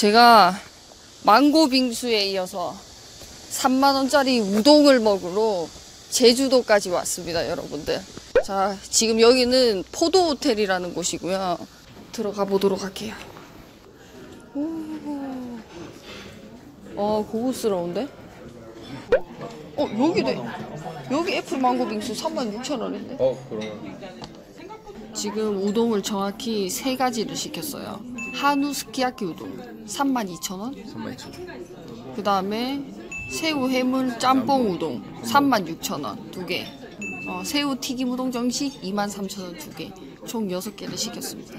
제가 망고 빙수에 이어서 3만원짜리 우동을 먹으러 제주도까지 왔습니다, 여러분들. 자, 지금 여기는 포도 호텔이라는 곳이고요. 들어가 보도록 할게요. 오. 어, 고급스러운데? 어, 여기네. 여기 애플 망고 빙수 36,000원인데? 어 그러면 지금 우동을 정확히 세 가지를 시켰어요. 한우 스키야키 우동 32,000원. 3만 그 다음에 새우 해물 짬뽕 우동 36,000원 두 개. 어, 새우 튀김 우동 정식 23,000원 두 개. 총 6개를 시켰습니다.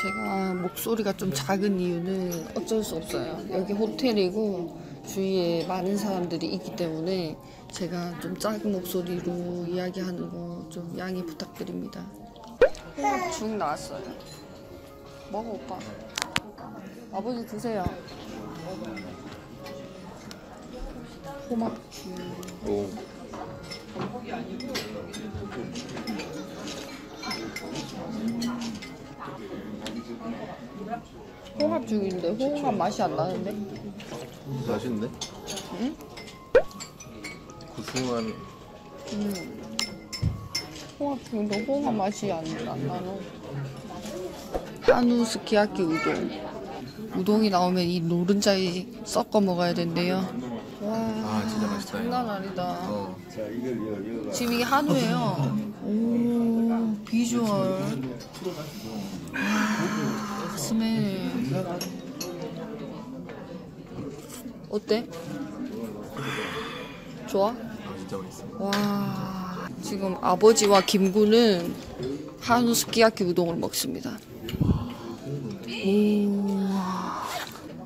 제가 목소리가 좀 작은 이유는 어쩔 수 없어요. 여기 호텔이고 주위에 많은 사람들이 있기 때문에 제가 좀 작은 목소리로 이야기하는 거 좀 양해 부탁드립니다. 죽 나왔어요. 먹어 오빠. 아버지 드세요. 호막죽. 오 홍합 죽인데 홍합 맛이 안 나는데? 맛있는데? 응? 구수한 홍합 죽인데 홍합 맛이 안, 안 나노. 한우 스키야키 우동. 우동이 나오면 이 노른자에 섞어 먹어야 된대요. 와, 아, 진짜 맛있다, 장난 아니다. 어 지금 이게 한우예요. 오, 비주얼. 와, 스멜. 어때? 좋아? 아, 진짜 맛있어 와, 지금 아버지와 김구는 한우 스키야키 우동을 먹습니다. 오,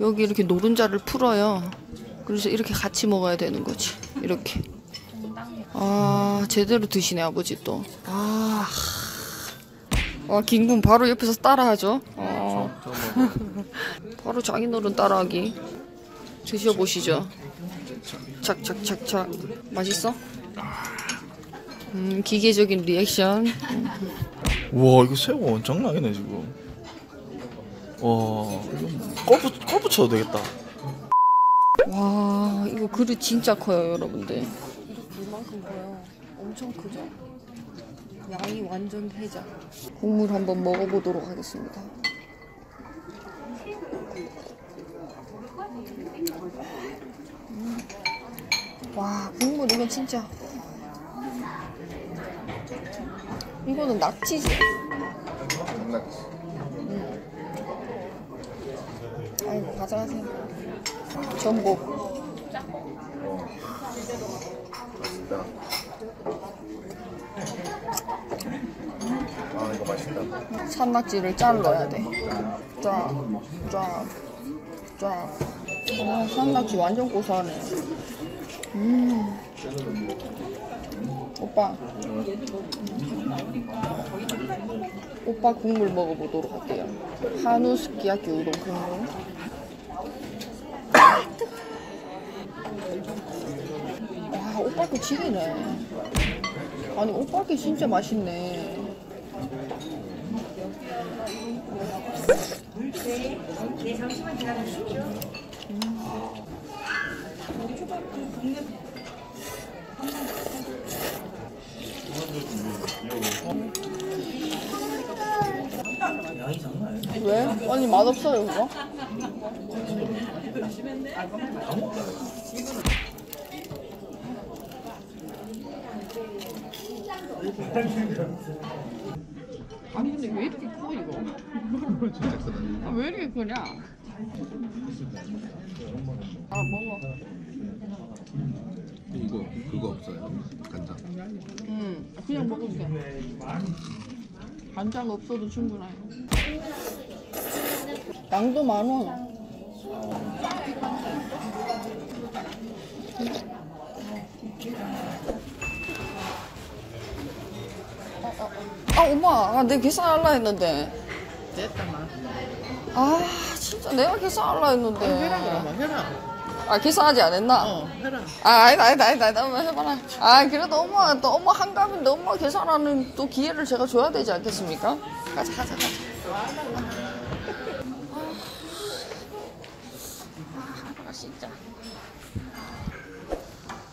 여기 이렇게 노른자를 풀어요. 그래서 이렇게 같이 먹어야 되는 거지. 이렇게. 아, 제대로 드시네, 아버지 또. 아, 와, 김군 바로 옆에서 따라하죠. 먹어 바로 장인어른 따라하기. 드셔보시죠. 착착착착. 맛있어? 음, 기계적인 리액션. 우와 이거 새우 엄청나게네 지금 와 붙- 꺼 붙여도 되겠다 와, 이거 그릇 진짜 커요, 여러분들. 이만큼 커요. 엄청 크죠? 양이 완전 해자. 국물 한번 먹어보도록 하겠습니다. 음. 와, 국물 이거 진짜. 이거는 낙지지? 아이고, 가져가세요. 전복. 맛있다 아 이거 맛있다 산낙지를 잘라야 돼. 쫙, 쫙, 쫙. 아, 산낙지 완전 고소하네. 음. 오빠. 오빠 국물 먹어보도록 할게요. 한우 스키야키 우동 국물. 와, 오빠 거 지리네. 아니, 오빠 게 진짜 맛있네. 왜? 아니 맛없어요 그거? 아니 근데 왜 이렇게 커 이거? 아, 왜 이렇게 크냐? 아 먹어. 이거 그거 없어요 간장 응, 그냥 먹으면 돼. 간장 없어도 충분해요. 양도 만 원. 아 엄마 아, 내 계산할라 했는데. 됐다 마. 아 진짜 내가 계산할라 했는데. 아, 해라 그럼 뭐, 해라. 아 계산하지 않았나? 어 해라. 아 아니다 아니다 아니다 아니다. 엄마 해봐라. 아 그래도 엄마 또 엄마 한갑인데 엄마 계산하는 또 기회를 제가 줘야 되지 않겠습니까? 가자 가자 가자.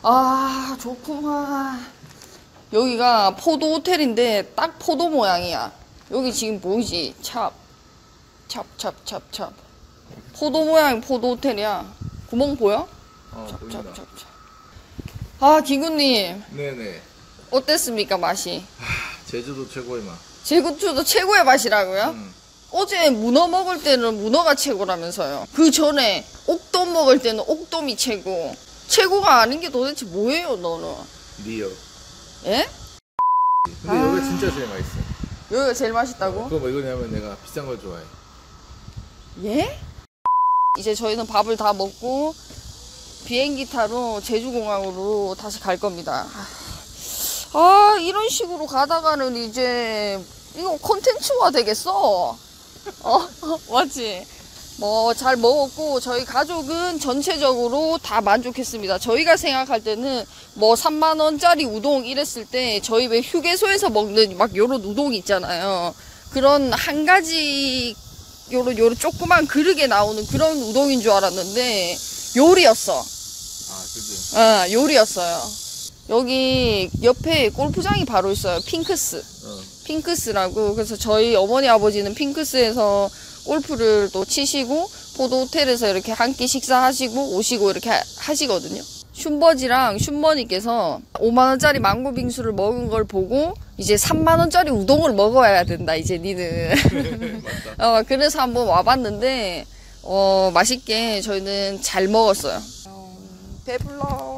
아, 아 좋구만 여기가 포도 호텔인데 딱 포도 모양이야. 여기 지금 보이지? 찹. 찹, 찹, 찹, 찹. 포도 모양 포도 호텔이야. 구멍 보여? 어, 찹, 보인다. 찹, 찹, 찹. 아, 기구님. 네네. 어땠습니까, 맛이? 제주도 최고의 맛. 제구추도 최고의 맛이라고요? 음. 어제 문어 먹을 때는 문어가 최고라면서요. 그 전에 옥돔 먹을 때는 옥돔이 최고. 최고가 아닌 게 도대체 뭐예요, 너는? 리어. 예? 근데 아. 여기가 진짜 제일 맛있어. 여기가 제일 맛있다고? 그거 뭐 이거냐면 내가 비싼 걸 좋아해. 예? 이제 저희는 밥을 다 먹고 비행기 타러 제주공항으로 다시 갈 겁니다. 아, 이런 식으로 가다가는 이제 이거 콘텐츠화 되겠어. 어, 맞지? 뭐 잘 먹었고 저희 가족은 전체적으로 다 만족했습니다. 저희가 생각할 때는 뭐 3만 원짜리 우동 이랬을 때 저희 왜 휴게소에서 먹는 막 요런 우동 있잖아요. 그런 한 가지 요런 요런 조그만 그릇에 나오는 그런 우동인 줄 알았는데 요리였어. 아, 그지. 아, 요리였어요. 여기 옆에 골프장이 바로 있어요. 핑크스. 어. 핑크스라고. 그래서 저희 어머니 아버지는 핑크스에서 골프를 또 치시고 포도 호텔에서 이렇게 한 끼 식사하시고 오시고 이렇게 하- 하시거든요. 슌버지랑 슌머니께서 5만 원짜리 망고 빙수를 먹은 걸 보고 이제 3만 원짜리 우동을 먹어야 된다 이제 니는. 어, 그래서 한번 와봤는데 어, 맛있게 저희는 잘 먹었어요. 배불러.